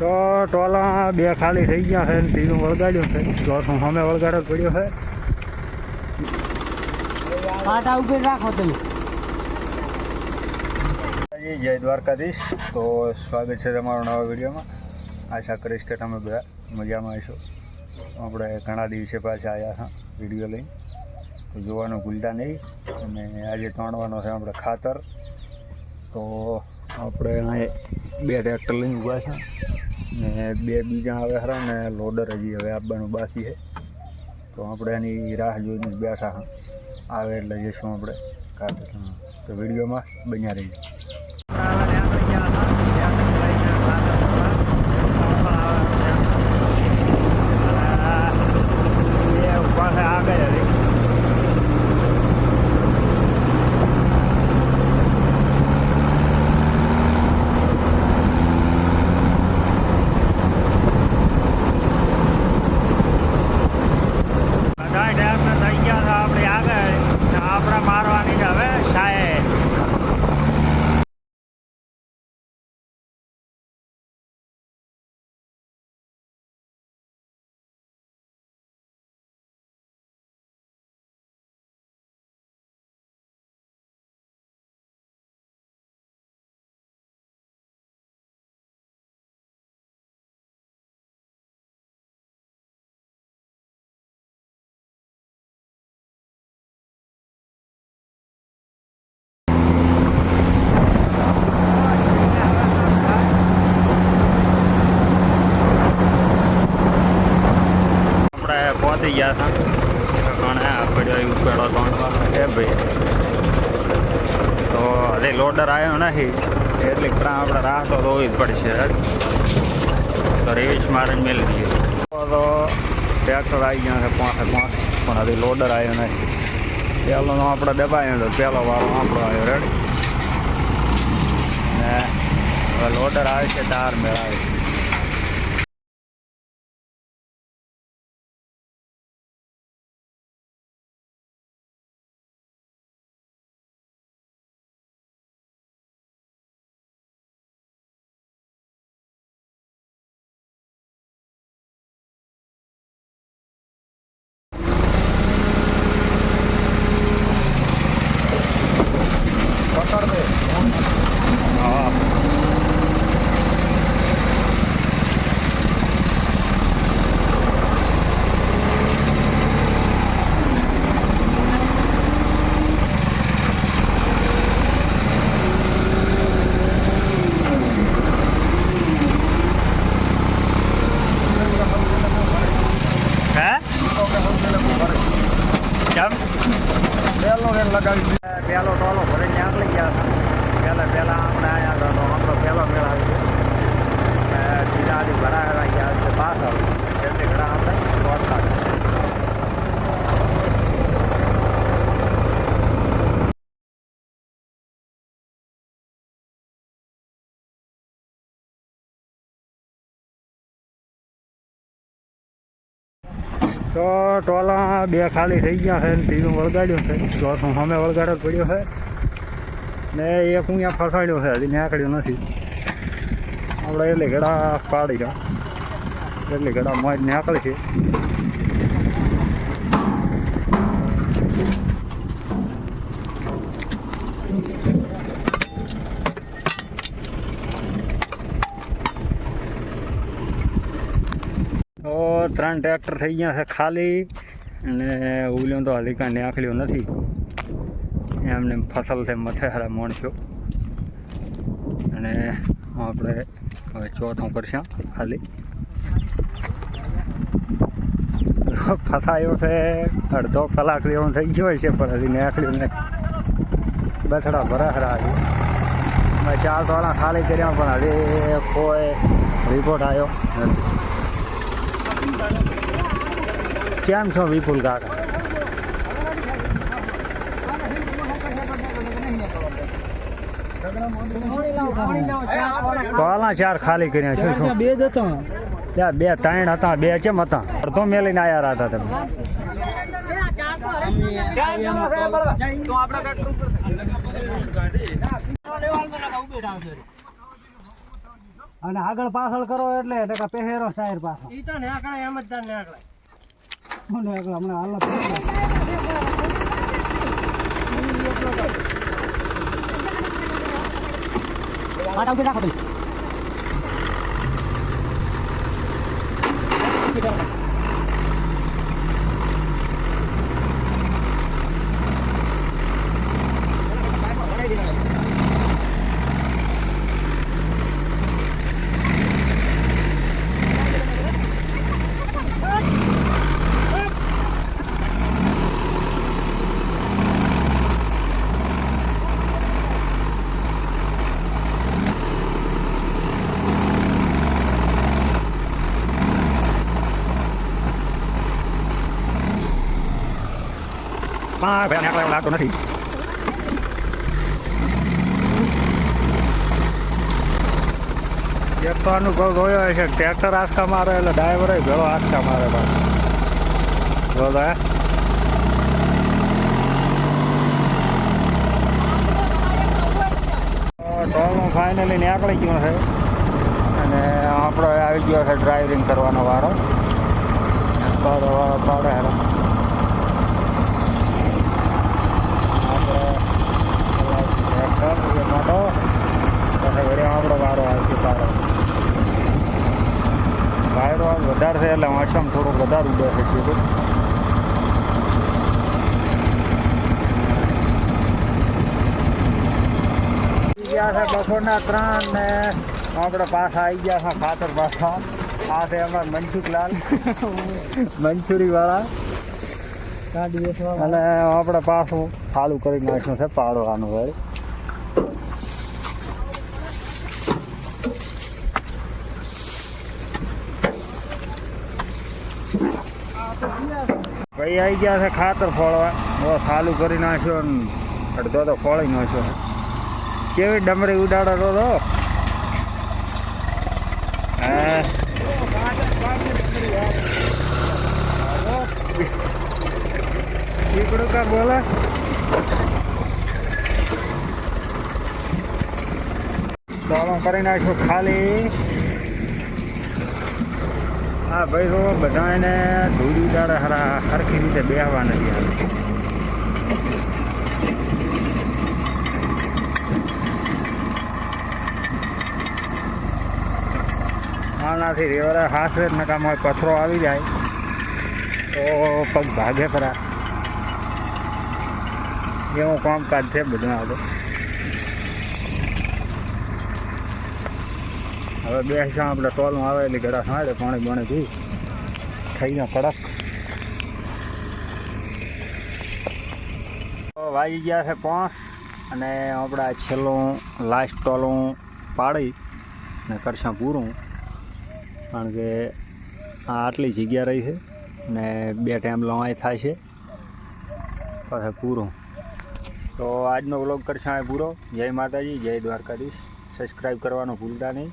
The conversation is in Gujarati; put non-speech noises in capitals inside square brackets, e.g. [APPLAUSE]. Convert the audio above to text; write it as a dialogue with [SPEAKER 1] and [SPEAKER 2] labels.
[SPEAKER 1] તો ટોલા બે ખાલી થઈ ગયા છે ને ત્રીજું વળગાડ્યું છે. ચોથું સામે વળગાડો પડ્યો છે.
[SPEAKER 2] રાખો તમે.
[SPEAKER 1] જય દ્વારકાધીશ. તો સ્વાગત છે તમારો નવા વિડીયોમાં. આશા કરીશ કે તમે બધા મજામાં હશો. આપણે ઘણા દિવસે પાછા આવ્યા હતા વીડિયો લઈ તો જોવાનું ભૂલતા નહીં. અને આજે તાણવાનો છે આપણે ખાતર. તો આપણે અહીં બે ટ્રેક્ટર લઈને ઊભા છે. ને બે બીજા આવે ખરા ને લોડર હજી હવે આપવાનું બાકી છે. તો આપણે એની રાહ જોઈને બેઠા હા. આવે એટલે જઈશું આપણે કાલે. તો વિડીયોમાં બન્યા રહીએ આપણે મારવાની છે હવે સાહેબ આપણે પહોંચી ગયા હતા. ઘણા પડ્યો ઉપેડો ત્રણ એ ભાઈ. તો હજી લોડર આવ્યો નથી. એટલે ત્યાં આપણે રાહ તો રોવી જ પડશે. તો રેવીશ મારીને મેળવી દઈએ. તો ટ્રેક્ટર આવી ગયા છે પાંચે પાંચ, પણ હજી લોડર આવ્યો નથી. પહેલો આપણે દબાયો પહેલો વાળો આપણો આવ્યો રેડ ને હવે લોડર આવે છે, તાર મેળ આવે છે પકડ દે હા હે કેમ પહેલો વેલ લગાવી પહેલો ટોલો ભરે નીકળી ગયા હતા. પહેલાં પહેલાં આપણે આવ્યા હતા તો આપણો પહેલો મેળ ગયો છે પાછળ. જેટલી ઘણા આપણે પહોંચતા તો ટોલા બે ખાલી થઈ ગયા છે ને વળગાડ્યું છે. ચોથું સામે વળગાડો પડ્યો છે. ને એક હું અહીંયા ફસાડ્યો છે, હજી નીકળ્યો નથી. આપણે એટલે ઘડા પાડી ગયા. એટલે ઘડા મોજ નીકળે છે તો ત્રણ ટ્રેક્ટર થઈ ગયા છે ખાલી અને ઉલ્યો તો હાલી કાંઈ નીકળ્યો નથી. એમને ફસલ છે મઠેરા માણસો. અને આપણે હવે ચોથું કરશું ખાલી. ફસાયો છે, અડધો કલાક જેવો થઈ ગયો છે, પણ હજી નીકળ્યું નથી. બથડા ભરાખરા હજી ચાર ટોળા ખાલી કર્યા, પણ હજી કોઈ રિપોર્ટ આવ્યો નથી. કેમ છો વિપુલ કાકા? પાલા ચાર ખાલી કર્યા શું? શું
[SPEAKER 2] બે જતો
[SPEAKER 1] ત્યાં બે ત્રણ હતા બે કેમ હતા? અડધો મેલીને આયા હતા તમે.
[SPEAKER 2] અને આગળ પાછળ કરો એટલે ટકા પહેરો ટાયર પાછો.
[SPEAKER 3] ઈ તો નેકળે એમ જ તાર નેકળે
[SPEAKER 2] હું ને આગળ હમણાં હાલત આટા ઉપર રાખો તમે
[SPEAKER 1] પણ ભાઈ આને લાગતો નથી તો અનુભવ જોયો કે ટ્રેક્ટર આંચકા મારે એટલે ડ્રાઈવરે ઘણો આંચકા મારે પાછો જો ટોલનું ફાઇનલી નીકળી ગયું છે અને આપણો આવી ગયો છે ડ્રાઇવિંગ કરવાનો વારો પડે વાળો પાડે હેરો આપણે મોટો પછી વળી આપણો વારો આવશે પાડો વાયરો વધારે છે એટલે મોસમ વધારે ઉડે છે. ગયા છે બપોરના ત્રણ ને આપણે પાછા આવી ગયા છે ખાતર પાછા. આ છે અમારા મનસુખલાલ [LAUGHS] મંચુરી વાળા.
[SPEAKER 2] ગાડી
[SPEAKER 1] અને આપણે પાછું ચાલુ કરી નાખ્યું છે પાડવાનું હોય ભાઈ આવી ગયા છે ખાતર ફોડવા બસ ચાલુ કરી નાખ્યો ને અડધો તો ફોળી નાખ્યો કેવી ડમરી ઉડાડો તો તો? દીકડું કા બોલે? ચાલો કરી નાખ્યું ખાલી. હા, ભાઈ, તો બધા એને ધૂળ ઉડાડે હરા સરખી રીતે બેહવા નથી આવે. આનાથી રેવરે હાથે જ હોય પથરો આવી જાય. તો પગ ભાગે ખરા. એવું કામકાજ છે બધું આ તો હવે બે આપણે ટોલમાં આવેલી ગળા સાડે પાણી પાણી પી. થઈને કડક. વાગી ગયા છે પાંચ અને આપણે છેલ્લું લાસ્ટ ટોલું પાડી ને કરશા પૂરું. કારણ કે આ આટલી જગ્યા રહી છે ને બે ટાઈમ લવાઈ થાય છે. પછી પૂરું. તો આજનો વ્લોગ કરશે પૂરો. જય માતાજી, જય દ્વારકાધીશ. સબસ્ક્રાઈબ કરવાનું ભૂલતા નહીં.